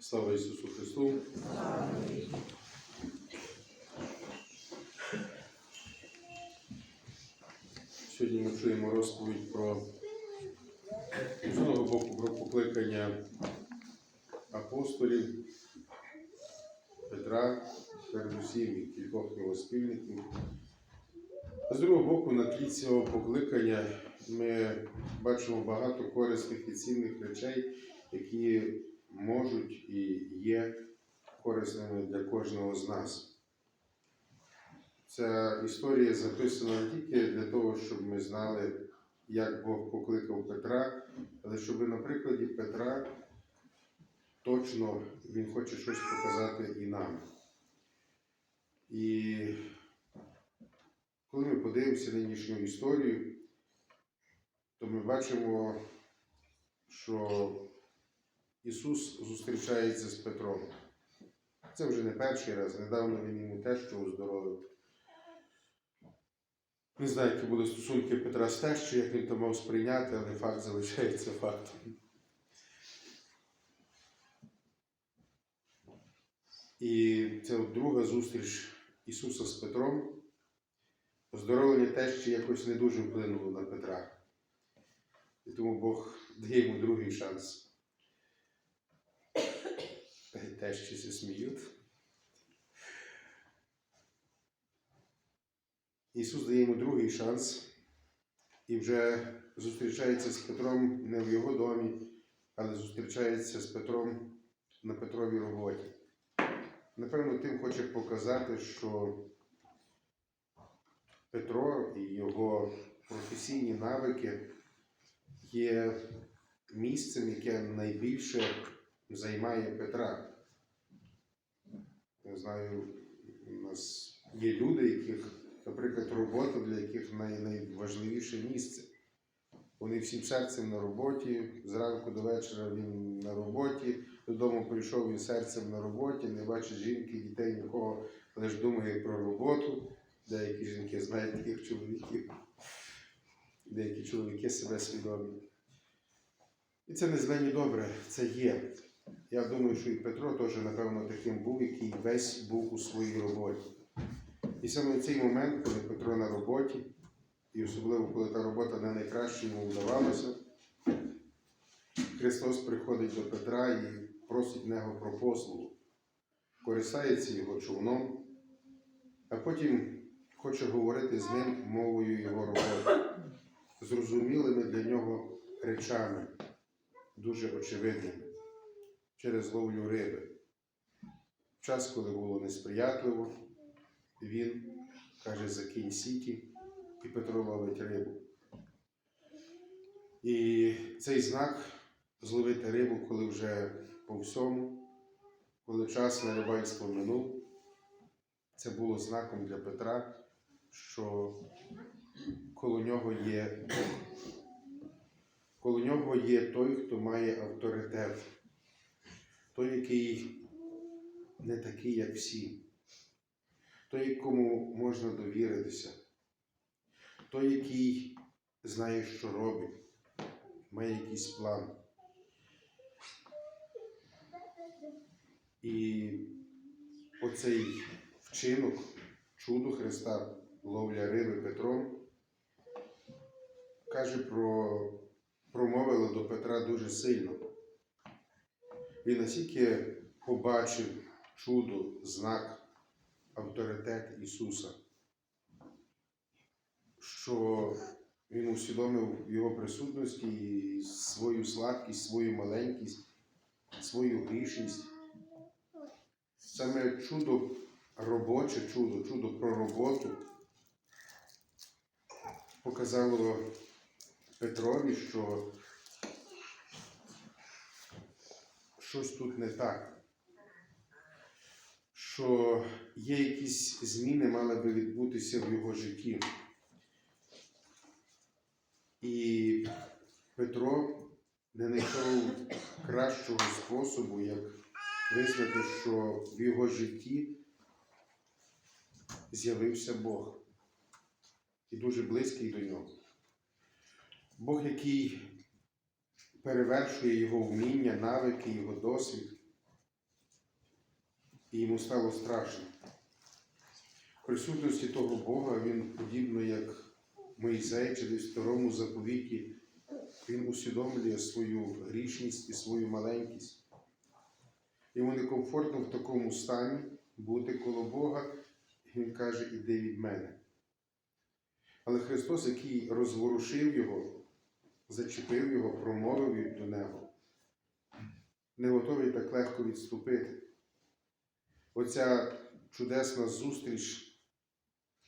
Слава Ісусу Христу! Сьогодні ми чуємо розповідь про з одного боку про покликання апостолів Петра, передусім і кількох його спільників. З другого боку, на тлі цього покликання ми бачимо багато корисних і цінних речей, які можуть і є корисними для кожного з нас. Ця історія записана тільки для того, щоб ми знали, як Бог покликав Петра, але щоб на прикладі Петра точно він хоче щось показати і нам. І коли ми подивимося нинішню історію, то ми бачимо, що Ісус зустрічається з Петром. Це вже не перший раз, недавно він йому теж що оздоровив. Не знаю, які були стосунки Петра з тещою, як він то мав сприйняти, але факт залишається фактом. І це друга зустріч Ісуса з Петром. Оздоровлення тещі якось не дуже вплинуло на Петра. І тому Бог дає йому другий шанс. Тещі се сміють. Ісус дає йому другий шанс і вже зустрічається з Петром не в його домі, але зустрічається з Петром на Петровій роботі. Напевно, тим хоче показати, що Петро і його професійні навики є місцем, яке найбільше займає Петра. Я знаю, у нас є люди, яких, наприклад, робота, для яких най- найважливіше місце. Вони всім серцем на роботі, зранку до вечора він на роботі, додому прийшов він серцем на роботі, не бачить жінки, дітей, нікого, лише думає про роботу. Деякі жінки знають таких чоловіків, деякі чоловіки себе свідомі. І це не знання добре, це є. Я думаю, що і Петро теж, напевно, таким був, який весь був у своїй роботі. І саме в цей момент, коли Петро на роботі, і особливо, коли та робота не найкраще йому вдавалася, Христос приходить до Петра і просить нього про послугу, користається його човном, а потім хоче говорити з ним мовою його роботи, зрозумілими для нього речами, дуже очевидними, через ловлю риби. В час, коли було несприятливо, він каже, закинь сіті, і Петро ловить рибу. І цей знак зловити рибу, коли вже по всьому, коли час на рибальство минув, це було знаком для Петра, що коло нього є Бог. Коло нього є той, хто має авторитет, той, який не такий, як всі, той, якому можна довіритися, той, який знає, що робить, має якийсь план. І оцей вчинок, чудо Христа, ловля риби Петром, каже про, промовило до Петра дуже сильно. Він настільки побачив чудо, знак, авторитет Ісуса, що він усвідомив його присутності і свою слабкість, свою маленькість, свою грішність. Саме чудо робоче чудо, чудо про роботу показало Петрові, що щось тут не так. Що є якісь зміни мали би відбутися в його житті. І Петро не знайшов кращого способу, як визнати, що в його житті з'явився Бог і дуже близький до нього. Бог, який перевершує його вміння, навики, його досвід. І йому стало страшно. В присутності того Бога він, подібно як Моїсей в старому заповіті, він усвідомлює свою грішність і свою маленькість. Йому некомфортно в такому стані бути коло Бога, і він каже, іди від мене. Але Христос, який розворушив його, зачепив його, промовив до нього, не готовий так легко відступити. Оця чудесна зустріч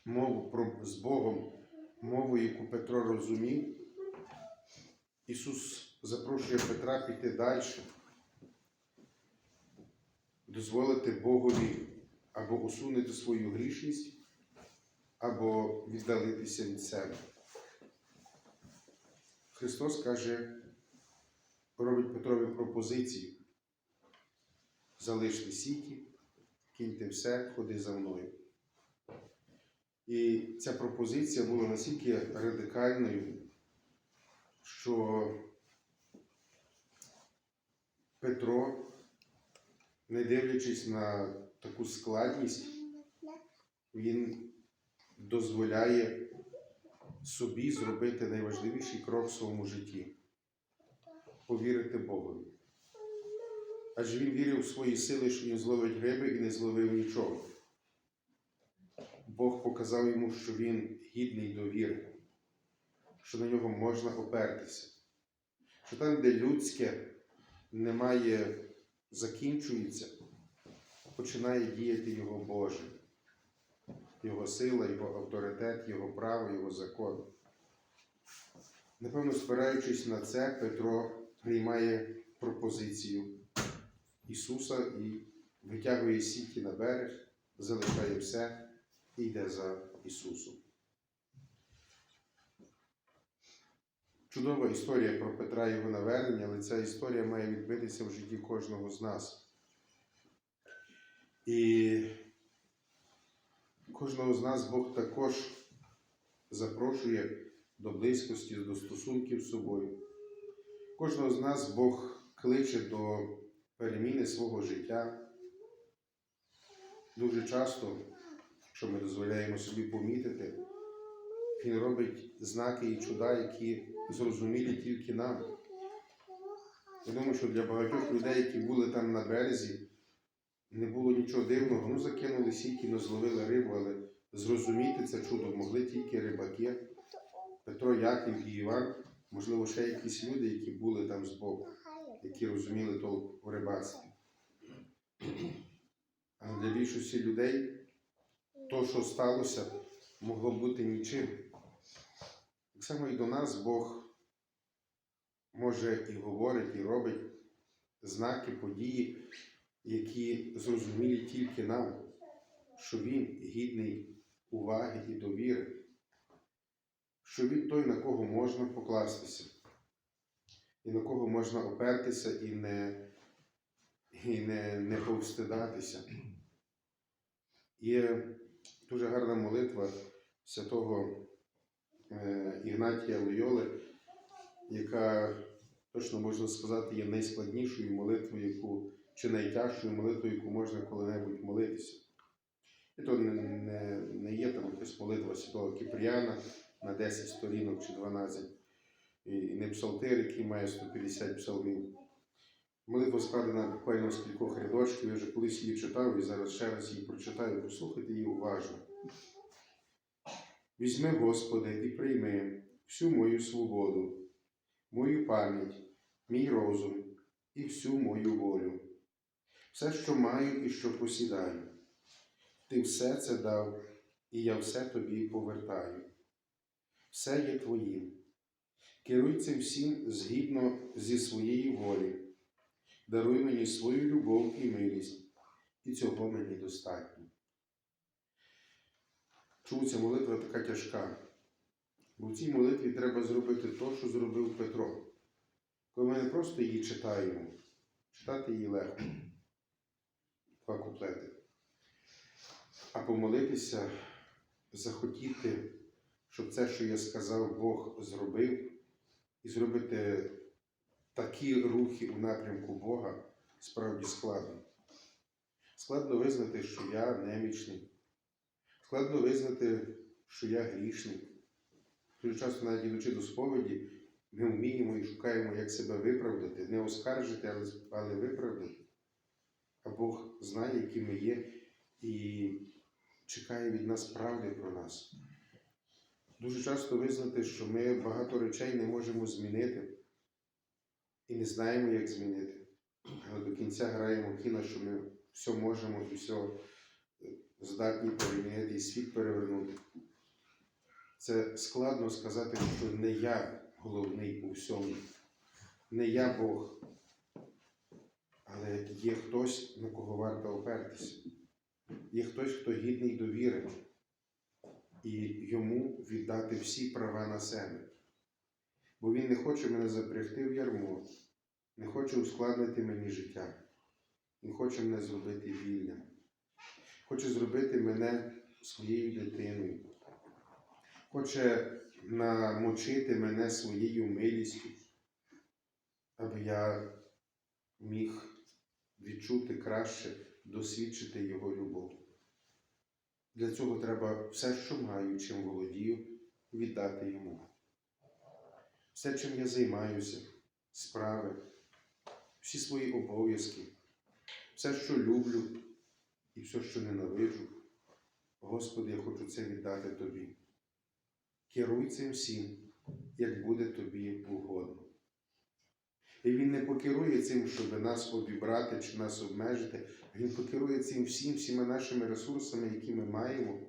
мову з Богом, мову, яку Петро розумів, Ісус запрошує Петра піти далі, дозволити Богові або усунути свою грішність, або віддалитися від себе. Христос каже, робить Петрові пропозицію. Залиште сіті, киньте все, ходи за мною. І ця пропозиція була настільки радикальною, що Петро, не дивлячись на таку складність, він дозволяє собі зробити найважливіший крок в своєму житті повірити Богові. Адже він вірив в свої сили, що він зловить риби і не зловив нічого. Бог показав йому, що він гідний довіри, що на нього можна опертися, що там, де людське немає, закінчується, починає діяти його Боже, його сила, його авторитет, його право, його закон. Напевно, спираючись на це, Петро приймає пропозицію Ісуса і витягує сіті на берег, залишає все і йде за Ісусом. Чудова історія про Петра і його навернення, але ця історія має відбитися в житті кожного з нас. І кожного з нас Бог також запрошує до близькості, до стосунків з собою. Кожного з нас Бог кличе до переміни свого життя. Дуже часто, якщо ми дозволяємо собі помітити, Він робить знаки і чуда, які зрозумілі тільки нам. Я думаю, що для багатьох людей, які були там на березі, не було нічого дивного. Ну, закинули сіті, ну, зловили рибу, але зрозуміти це чудо могли тільки рибаки, Петро, Яків і Іван, можливо, ще якісь люди, які були там збоку, які розуміли толк у рибацтві. Але для більшості людей то, що сталося, могло бути нічим. Так само і до нас Бог може і говорить, і робить знаки, події, які зрозумілі тільки нам, що Він гідний уваги і довіри, що Він той, на кого можна покластися, і на кого можна опертися і не, і не, не повстидатися. Є дуже гарна молитва святого е, Ігнатія Лойоли, яка точно можна сказати є найскладнішою молитвою, яку, чи найтяжчою молитвою, яку можна коли-небудь молитися. І то не, не, не є там якась молитва святого Кіпріана на 10 сторінок чи 12, і, і не псалтир, який має 150 псалмів. Молитва складена буквально з кількох рядочків, я вже колись її читав і зараз ще раз її прочитаю, послухайте її уважно. Візьми, Господи, і прийми всю мою свободу, мою пам'ять, мій розум і всю мою волю, все, що маю і що посідаю. Ти все це дав, і я все тобі повертаю. Все є твоїм. Керуй цим всім згідно зі своєї волі. Даруй мені свою любов і милість, і цього мені достатньо. Чому ця молитва така тяжка? Бо в цій молитві треба зробити те, що зробив Петро. Коли ми не просто її читаємо, читати її легко, два куплети, а помолитися, захотіти, щоб це, що я сказав, Бог зробив, і зробити такі рухи у напрямку Бога справді складно. Складно визнати, що я немічний. Складно визнати, що я грішний. Дуже часто, навіть ідучи до сповіді, ми вміємо і шукаємо, як себе виправдати, не оскаржити, але, виправдати. А Бог знає, які ми є, і чекає від нас правди про нас. Дуже часто визнати, що ми багато речей не можемо змінити і не знаємо, як змінити. Але до кінця граємо кіно, що ми все можемо і все здатні перемінити і світ перевернути. Це складно сказати, що не я головний у всьому, не я Бог, але є хтось, на кого варто опертися. Є хтось, хто гідний довіри, і йому віддати всі права на себе. Бо він не хоче мене запрягти в ярмо, не хоче ускладнити мені життя, він хоче мене зробити вільним, хоче зробити мене своєю дитиною, хоче намочити мене своєю милістю, аби я міг відчути краще, досвідчити його любов. Для цього треба все, що маю, чим володію, віддати йому. Все, чим я займаюся, справи, всі свої обов'язки, все, що люблю і все, що ненавиджу. Господи, я хочу це віддати Тобі. Керуй цим всім, як буде тобі угодно. І Він не покерує цим, щоб нас обібрати чи нас обмежити, Він покерує цим всім, всіма нашими ресурсами, які ми маємо,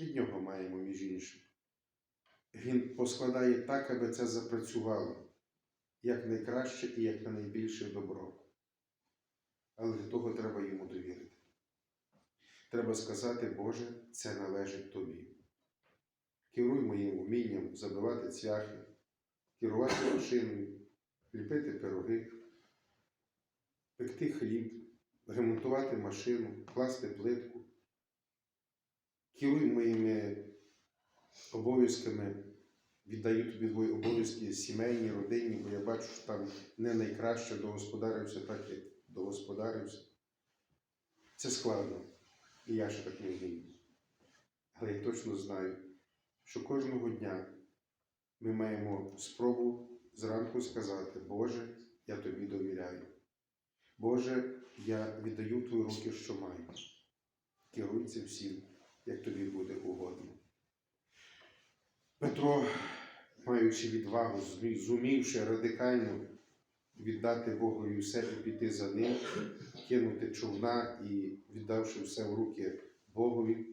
від нього маємо, між іншим. Він поскладає так, аби це запрацювало як найкраще і як на найбільше добро. Але для того треба йому довірити. Треба сказати, Боже, це належить тобі. Керуй моїм вмінням забивати цвяхи, керувати машиною, ліпити пироги, пекти хліб, ремонтувати машину, класти плитку. Керуй моїми обов'язками, віддаю тобі твої обов'язки сімейні, родинні, бо я бачу, що там не найкраще догосподарився, так як догосподарився. Це складно, і я ще так не вмію. Але я точно знаю, що кожного дня ми маємо спробу зранку сказати, Боже, я тобі довіряю. Боже, я віддаю твої руки, що маю. Керуй цим всім, як тобі буде угодно. Петро, маючи відвагу, зумівши радикально віддати Богові все і піти за ним, кинути човна і віддавши все в руки Богові,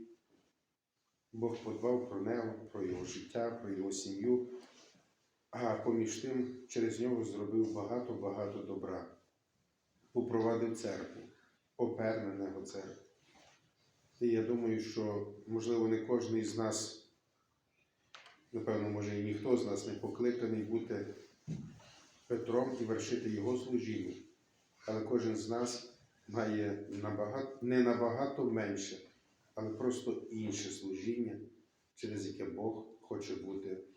Бог подбав про нього, про його життя, про його сім'ю, а поміж тим через нього зробив багато-багато добра, попровадив церкву, опер на нього церкву. І я думаю, що, можливо, не кожен із нас, напевно, може і ніхто з нас не покликаний бути Петром і вершити його служіння. Але кожен з нас має набагато, не набагато менше, але просто інше служіння, через яке Бог хоче бути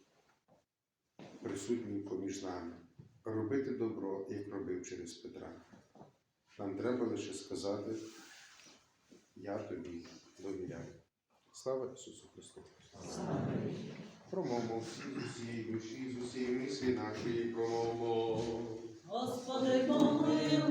присутнім поміж нами, робити добро, як робив через Петра. Нам треба лише сказати, я тобі довіряю. Слава Ісусу Христу! Промовмо всі з усієї душі, з усієї мислі нашої промовмо. Господи, помилуй.